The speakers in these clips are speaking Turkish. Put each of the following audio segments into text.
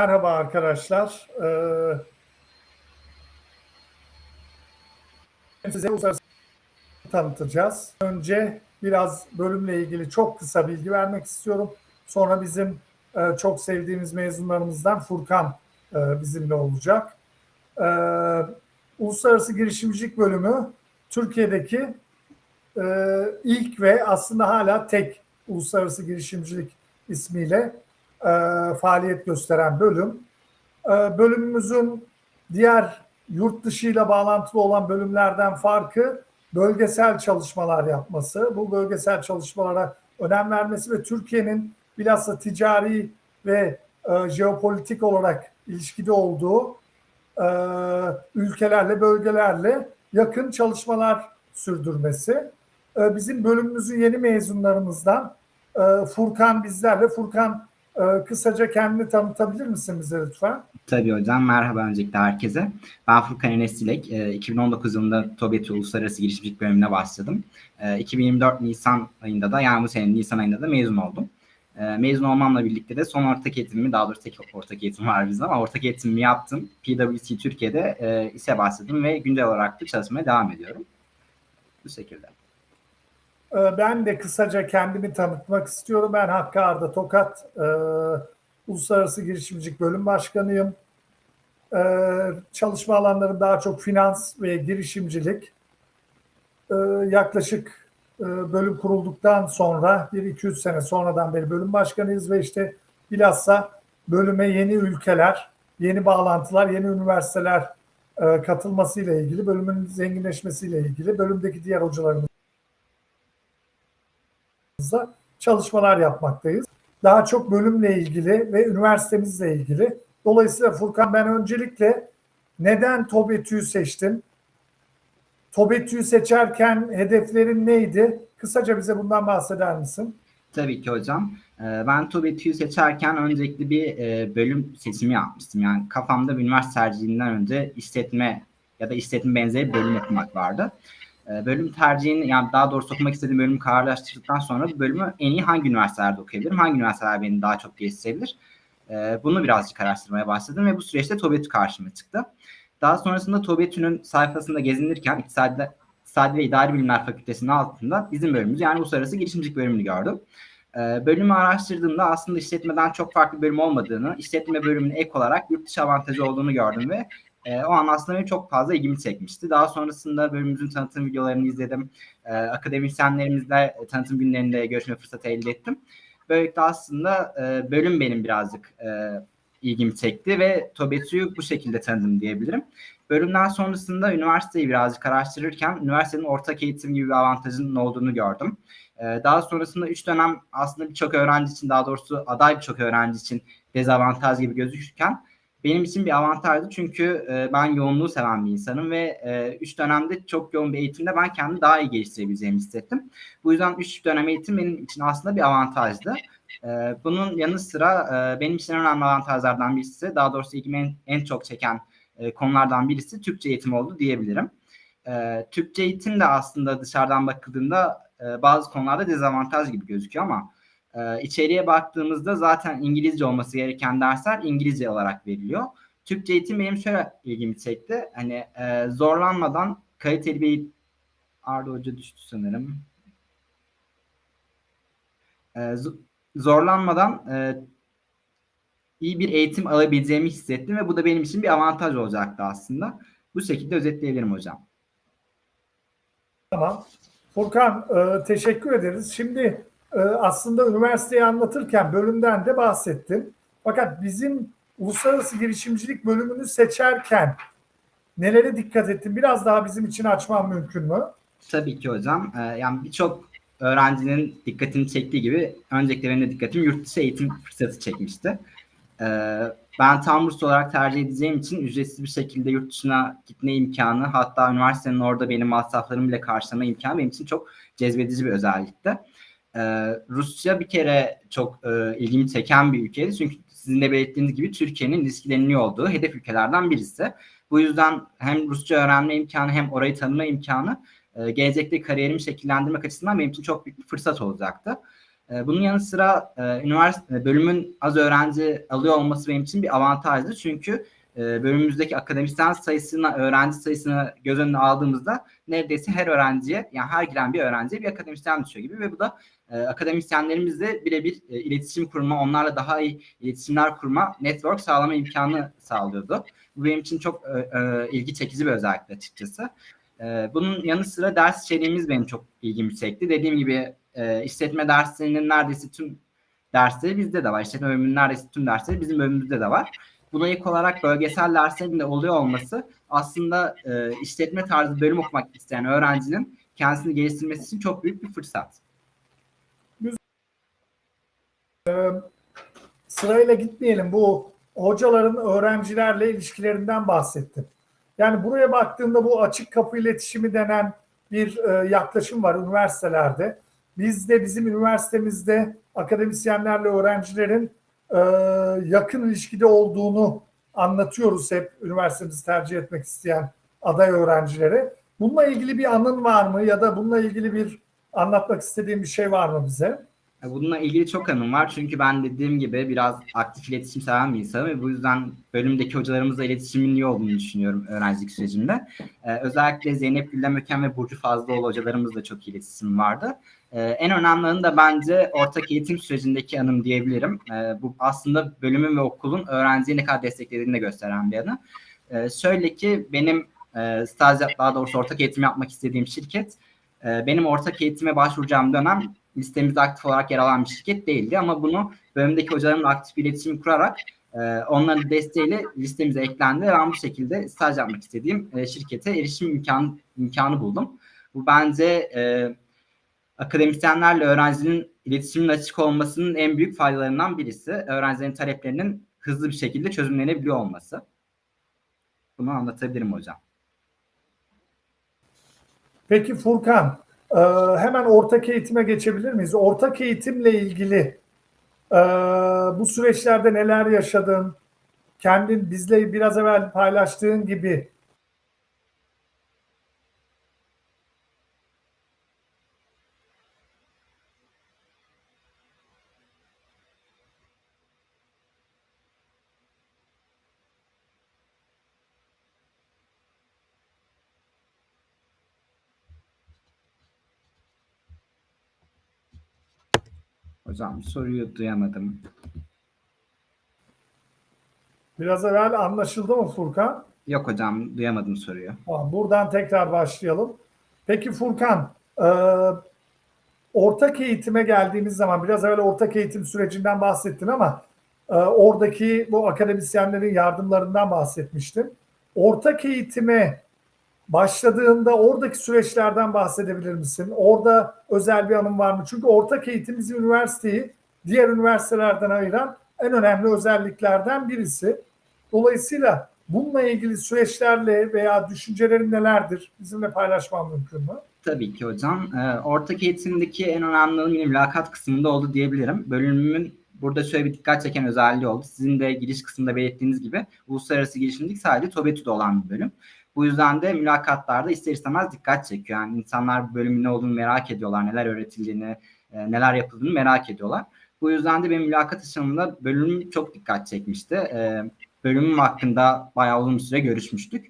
Merhaba arkadaşlar. Ee, size uluslararası tanıtacağız. Önce biraz bölümle ilgili çok kısa bilgi vermek istiyorum. Sonra bizim e, çok sevdiğimiz mezunlarımızdan Furkan e, bizimle olacak. Ee, Uluslararası Girişimcilik Bölümü Türkiye'deki e, ilk ve aslında hala tek uluslararası girişimcilik ismiyle e, faaliyet gösteren bölüm. E, bölümümüzün diğer yurt dışıyla bağlantılı olan bölümlerden farkı bölgesel çalışmalar yapması. Bu bölgesel çalışmalara önem vermesi ve Türkiye'nin bilhassa ticari ve e, jeopolitik olarak ilişkide olduğu e, ülkelerle, bölgelerle yakın çalışmalar sürdürmesi. E, bizim bölümümüzün yeni mezunlarımızdan e, Furkan bizlerle. Furkan kısaca kendini tanıtabilir misin bize lütfen? Tabii hocam. Merhaba öncelikle herkese. Ben Furkan Enes Dilek. E, 2019 yılında TOBETÜ Uluslararası Girişimcilik bölümüne başladım. E, 2024 Nisan ayında da yani bu sene Nisan ayında da mezun oldum. Mezun olmamla birlikte de son ortak eğitimimi, daha doğrusu tek ortak eğitim var bizde ama ortak eğitimimi yaptım. PwC Türkiye'de e, işe başladım ve güncel olarak da çalışmaya devam ediyorum. Bu şekilde. Ee, Ben de kısaca kendimi tanıtmak istiyorum. Ben Hakkı Arda Tokat, e, Uluslararası Girişimcilik Bölüm Başkanıyım. E, çalışma alanlarım daha çok finans ve girişimcilik. Yaklaşık bölüm kurulduktan sonra, 1-2-3 sene sonradan beri bölüm başkanıyız ve işte bilhassa bölüme yeni ülkeler, yeni bağlantılar, yeni üniversiteler e, katılmasıyla ilgili, bölümün zenginleşmesiyle ilgili, bölümdeki diğer hocalarımız alanımızda çalışmalar yapmaktayız. Daha çok bölümle ilgili ve üniversitemizle ilgili. Dolayısıyla Furkan ben öncelikle neden TOBETÜ'yü seçtim? TOBETÜ'yü seçerken hedeflerin neydi? Kısaca bize bundan bahseder misin? Tabii ki hocam. Ee, Ben TOBETÜ'yü seçerken öncelikli bir e, bölüm seçimi yapmıştım. Yani kafamda bir üniversite tercihinden önce işletme ya da işletme benzeri bölüm okumak vardı. Ee, Bölüm tercihini yani daha doğrusu okumak istediğim bölümü kararlaştırdıktan sonra bu bölümü en iyi hangi üniversitelerde okuyabilirim? Hangi üniversiteler beni daha çok geliştirebilir? Ee, Bunu birazcık araştırmaya başladım ve bu süreçte TOBETÜ karşıma çıktı. Daha sonrasında TOBETÜ'nün sayfasında gezinirken İktisadi, İktisadi ve İdari Bilimler Fakültesi'nin altında bizim bölümümüz yani Uluslararası Girişimcilik bölümünü gördüm. Ee, Bölümü araştırdığımda aslında işletmeden çok farklı bir bölüm olmadığını, işletme bölümünün ek olarak yurt dışı avantajı olduğunu gördüm ve e, o an aslında benim çok fazla ilgimi çekmişti. Daha sonrasında bölümümüzün tanıtım videolarını izledim. E, akademisyenlerimizle tanıtım günlerinde görüşme fırsatı elde ettim. Böylelikle aslında e, bölüm benim birazcık e, ilgimi çekti ve TOBETÜ'yü bu şekilde tanıdım diyebilirim. Bölümden sonrasında üniversiteyi birazcık araştırırken üniversitenin ortak eğitim gibi bir avantajının olduğunu gördüm. Ee, Daha sonrasında 3 dönem aslında birçok öğrenci için daha doğrusu aday birçok öğrenci için dezavantaj gibi gözükürken benim için bir avantajdı çünkü e, ben yoğunluğu seven bir insanım ve 3 dönemde çok yoğun bir eğitimde ben kendimi daha iyi geliştirebileceğimi hissettim. Bu yüzden 3 dönem eğitim benim için aslında bir avantajdı. E, Bunun yanı sıra e, benim için önemli avantajlardan birisi daha doğrusu ilgimi en, en çok çeken e, konulardan birisi Türkçe eğitim oldu diyebilirim. E, Türkçe eğitim de aslında dışarıdan bakıldığında e, bazı konularda dezavantaj gibi gözüküyor ama e, içeriye baktığımızda zaten İngilizce olması gereken dersler İngilizce olarak veriliyor. Türkçe eğitim benim şöyle ilgimi çekti. Hani e, zorlanmadan kaliteli bir Arda Hoca düştü sanırım. E, zo- zorlanmadan e, iyi bir eğitim alabileceğimi hissettim ve bu da benim için bir avantaj olacaktı aslında. Bu şekilde özetleyebilirim hocam. Tamam. Furkan e, teşekkür ederiz. Şimdi aslında üniversiteyi anlatırken bölümden de bahsettin. Fakat bizim uluslararası girişimcilik bölümünü seçerken nelere dikkat ettin? Biraz daha bizim için açman mümkün mü? Tabii ki hocam. Ee, yani birçok öğrencinin dikkatini çektiği gibi öncelikle benim de dikkatim yurt dışı eğitim fırsatı çekmişti. Ee, ben tam burs olarak tercih edeceğim için ücretsiz bir şekilde yurt dışına gitme imkanı hatta üniversitenin orada benim masraflarımı bile karşılama imkanı benim için çok cezbedici bir özellikti. Ee, Rusya bir kere çok e, ilgimi çeken bir ülkeydi. Çünkü sizin de belirttiğiniz gibi Türkiye'nin ilişkileniliyor olduğu hedef ülkelerden birisi. Bu yüzden hem Rusça öğrenme imkanı hem orayı tanıma imkanı e, gelecekte kariyerimi şekillendirmek açısından benim için çok büyük bir fırsat olacaktı. E, bunun yanı sıra e, üniversite bölümün az öğrenci alıyor olması benim için bir avantajdı. Çünkü e, bölümümüzdeki akademisyen sayısına, öğrenci sayısını göz önüne aldığımızda neredeyse her öğrenciye, yani her giren bir öğrenciye bir akademisyen düşüyor gibi ve bu da e, akademisyenlerimizle birebir e, iletişim kurma, onlarla daha iyi iletişimler kurma, network sağlama imkanı sağlıyordu. Bu benim için çok e, e, ilgi çekici bir özellik açıkçası. E, bunun yanı sıra ders içeriğimiz benim çok ilgimi çekti. Dediğim gibi işletme derslerinin neredeyse tüm dersleri bizde de var. İşletme bölümünün neredeyse tüm dersleri bizim bölümümüzde de var. Buna ilk olarak bölgesel derslerin de oluyor olması aslında işletme tarzı bölüm okumak isteyen öğrencinin kendisini geliştirmesi için çok büyük bir fırsat. Sırayla gitmeyelim. Bu hocaların öğrencilerle ilişkilerinden bahsettim. Yani buraya baktığında bu açık kapı iletişimi denen bir e, yaklaşım var üniversitelerde. Bizde bizim üniversitemizde akademisyenlerle öğrencilerin e, yakın ilişkide olduğunu anlatıyoruz hep üniversitemizi tercih etmek isteyen aday öğrencilere. Bununla ilgili bir anın var mı ya da bununla ilgili bir anlatmak istediğin bir şey var mı bize? Bununla ilgili çok anım var. Çünkü ben dediğim gibi biraz aktif iletişim seven bir insanım ve bu yüzden bölümdeki hocalarımızla iletişimin iyi olduğunu düşünüyorum öğrencilik sürecimde. Ee, özellikle Zeynep Gülden Möken ve Burcu Fazlıoğlu hocalarımızla çok iletişim vardı. Ee, en önemli da bence ortak eğitim sürecindeki anım diyebilirim. Ee, bu aslında bölümün ve okulun öğrenciyi ne kadar desteklediğini de gösteren bir anı. Ee, şöyle ki benim e, staj, daha doğrusu ortak eğitim yapmak istediğim şirket, e, benim ortak eğitime başvuracağım dönem listemizde aktif olarak yer alan bir şirket değildi ama bunu bölümdeki hocalarımla aktif bir iletişim kurarak e, onların desteğiyle listemize eklendi ve ben bu şekilde staj yapmak istediğim e, şirkete erişim imkanı, imkanı buldum. Bu bence e, akademisyenlerle öğrencinin iletişimin açık olmasının en büyük faydalarından birisi. Öğrencilerin taleplerinin hızlı bir şekilde çözümlenebiliyor olması. Bunu anlatabilirim hocam. Peki Furkan, e, hemen ortak eğitime geçebilir miyiz? Ortak eğitimle ilgili e, bu süreçlerde neler yaşadın? Kendin bizle biraz evvel paylaştığın gibi Hocam soruyu duyamadım. biraz evvel anlaşıldı mı Furkan? Yok hocam duyamadım soruyu. Tamam, buradan tekrar başlayalım. Peki Furkan, e, ortak eğitime geldiğimiz zaman biraz evvel ortak eğitim sürecinden bahsettin ama e, oradaki bu akademisyenlerin yardımlarından bahsetmiştin. Ortak eğitime başladığında oradaki süreçlerden bahsedebilir misin? Orada özel bir anım var mı? Çünkü ortak eğitim bizim üniversiteyi diğer üniversitelerden ayıran en önemli özelliklerden birisi. Dolayısıyla bununla ilgili süreçlerle veya düşüncelerin nelerdir? Bizimle paylaşman mümkün mü? Tabii ki hocam. Ee, ortak eğitimdeki en önemli yine mülakat kısmında oldu diyebilirim. Bölümümün burada şöyle bir dikkat çeken özelliği oldu. Sizin de giriş kısmında belirttiğiniz gibi uluslararası girişimcilik sadece TOBETÜ'de olan bir bölüm. Bu yüzden de mülakatlarda ister istemez dikkat çekiyor. Yani insanlar bu bölümün ne olduğunu merak ediyorlar, neler öğretildiğini, e, neler yapıldığını merak ediyorlar. Bu yüzden de benim mülakat aşamında bölümüm çok dikkat çekmişti. E, bölümüm hakkında bayağı uzun süre görüşmüştük.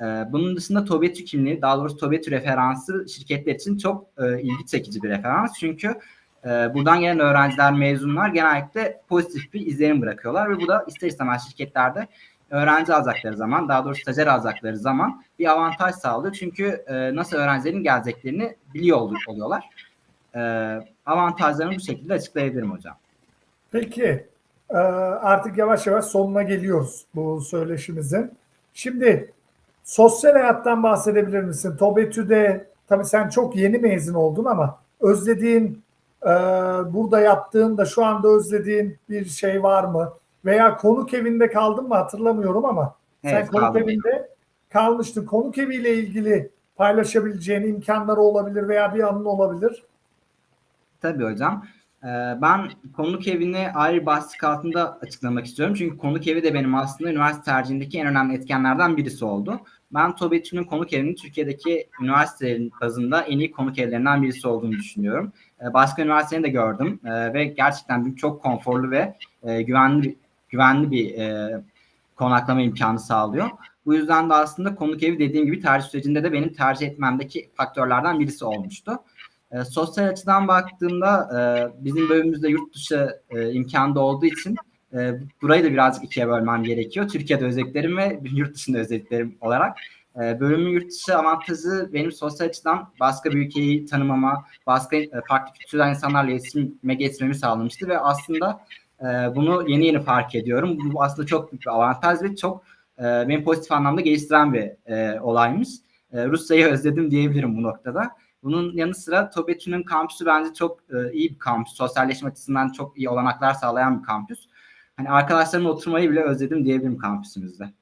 E, bunun dışında TOBETÜ kimliği, daha doğrusu TOBETÜ referansı şirketler için çok ilgi çekici bir referans. Çünkü buradan gelen öğrenciler, mezunlar genellikle pozitif bir izlenim bırakıyorlar ve bu da ister istemez şirketlerde öğrenci alacakları zaman, daha doğrusu stajyer alacakları zaman bir avantaj sağlıyor. Çünkü e, nasıl öğrencilerin geleceklerini biliyor oluyorlar. E, avantajlarını bu şekilde açıklayabilirim hocam. Peki e, artık yavaş yavaş sonuna geliyoruz bu söyleşimizin. Şimdi sosyal hayattan bahsedebilir misin? TOBETÜ'de tabii sen çok yeni mezun oldun ama özlediğin, e, burada yaptığın da şu anda özlediğin bir şey var mı? Veya konuk evinde kaldın mı hatırlamıyorum ama Evet, sen konuk kaldım. evinde kalmıştın. Konuk eviyle ilgili paylaşabileceğin imkanları olabilir veya bir anın olabilir. Tabii hocam. Ee, ben konuk evini ayrı başlık altında açıklamak istiyorum. Çünkü konuk evi de benim aslında üniversite tercihindeki en önemli etkenlerden birisi oldu. Ben TOBETÜ'nün konuk evinin Türkiye'deki üniversitelerin bazında en iyi konuk evlerinden birisi olduğunu düşünüyorum. e, başka üniversitelerini de gördüm E, ve gerçekten bir- çok konforlu ve e, güvenli güvenli bir e, konaklama imkanı sağlıyor. Bu yüzden de aslında konuk evi dediğim gibi tercih sürecinde de benim tercih etmemdeki faktörlerden birisi olmuştu. E, sosyal açıdan baktığımda e, bizim bölümümüzde yurt dışı e, imkanı da olduğu için e, burayı da birazcık ikiye bölmem gerekiyor. Türkiye'de özelliklerim ve yurt dışında özelliklerim olarak. E, bölümün yurt dışı avantajı benim sosyal açıdan başka bir ülkeyi tanımama, başka e, farklı kültürden insanlarla iletişime geçmemi sağlamıştı ve aslında e, bunu yeni yeni fark ediyorum. Bu aslında çok büyük bir avantaj ve çok e, beni pozitif anlamda geliştiren bir e, olaymış. E, Rusya'yı özledim diyebilirim bu noktada. Bunun yanı sıra TOBETÜ'nün kampüsü bence çok e, iyi bir kampüs. Sosyalleşme açısından çok iyi olanaklar sağlayan bir kampüs. Hani arkadaşlarımla oturmayı bile özledim diyebilirim kampüsümüzde.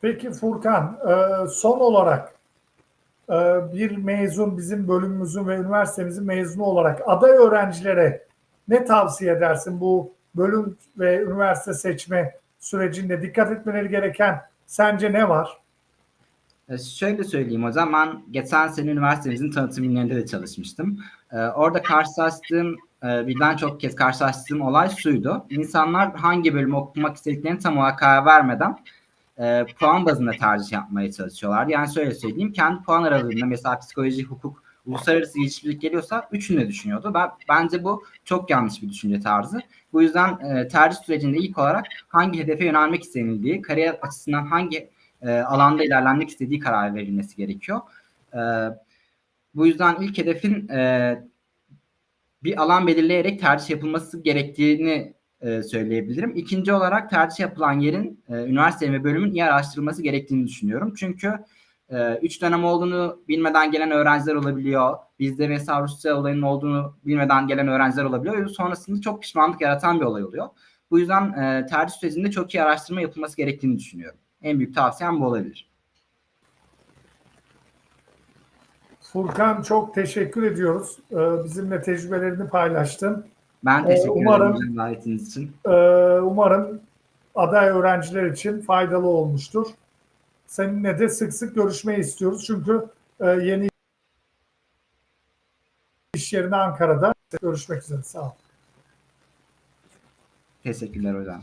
Peki Furkan, e, son olarak e, bir mezun, bizim bölümümüzün ve üniversitemizin mezunu olarak aday öğrencilere ne tavsiye edersin bu bölüm ve üniversite seçme sürecinde dikkat etmeleri gereken sence ne var? E, Şöyle söyleyeyim hocam, ben geçen sene üniversitemizin tanıtım günlerinde de çalışmıştım. Orada karşılaştığım, birden çok kez karşılaştığım olay şuydu. İnsanlar hangi bölümü okumak istediklerini tam olarak karar vermeden e, puan bazında tercih yapmaya çalışıyorlar. Yani şöyle söyleyeyim, kendi puan aralığında mesela psikoloji, hukuk, uluslararası ilişkilik geliyorsa üçünü de düşünüyordu. Ben, bence bu çok yanlış bir düşünce tarzı. Bu yüzden e, tercih sürecinde ilk olarak hangi hedefe yönelmek istenildiği, kariyer açısından hangi e, alanda ilerlenmek istediği karar verilmesi gerekiyor. E, bu yüzden ilk hedefin e, bir alan belirleyerek tercih yapılması gerektiğini e, söyleyebilirim. İkinci olarak tercih yapılan yerin e, üniversite ve bölümün iyi araştırılması gerektiğini düşünüyorum. Çünkü e, üç dönem olduğunu bilmeden gelen öğrenciler olabiliyor. Bizde mesela Rusya olayının olduğunu bilmeden gelen öğrenciler olabiliyor. Ve sonrasında çok pişmanlık yaratan bir olay oluyor. Bu yüzden e, tercih sürecinde çok iyi araştırma yapılması gerektiğini düşünüyorum. En büyük tavsiyem bu olabilir. Furkan çok teşekkür ediyoruz. E, bizimle tecrübelerini paylaştın. Ben teşekkür umarım- ederim davetiniz için. E, umarım aday öğrenciler için faydalı olmuştur. Seninle de sık sık görüşmeyi istiyoruz. Çünkü e, yeni iş yerine Ankara'da görüşmek üzere. Sağ ol. Teşekkürler hocam.